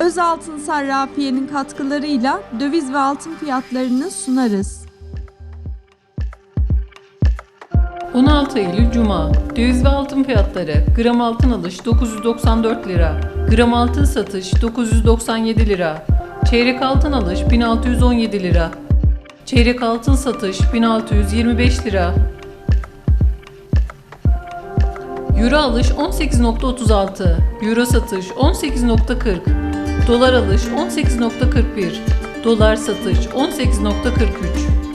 Öz Altın Sarrafiye'nin katkılarıyla döviz ve altın fiyatlarını sunarız. 16 Eylül Cuma. Döviz ve altın fiyatları. Gram altın alış 994 lira. Gram altın satış 997 lira. Çeyrek altın alış 1617 lira. Çeyrek altın satış 1625 lira. Euro alış 18.36 Euro satış 18.40 Dolar alış 18.41 Dolar satış 18.43